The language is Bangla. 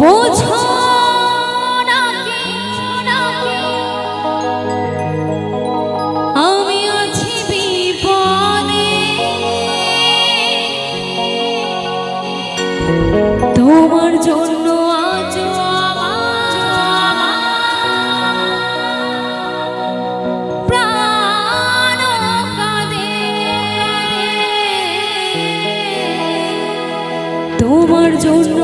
বোঝো আমি আছি বিপদে তোমার জন্য আজ তোমার জন্য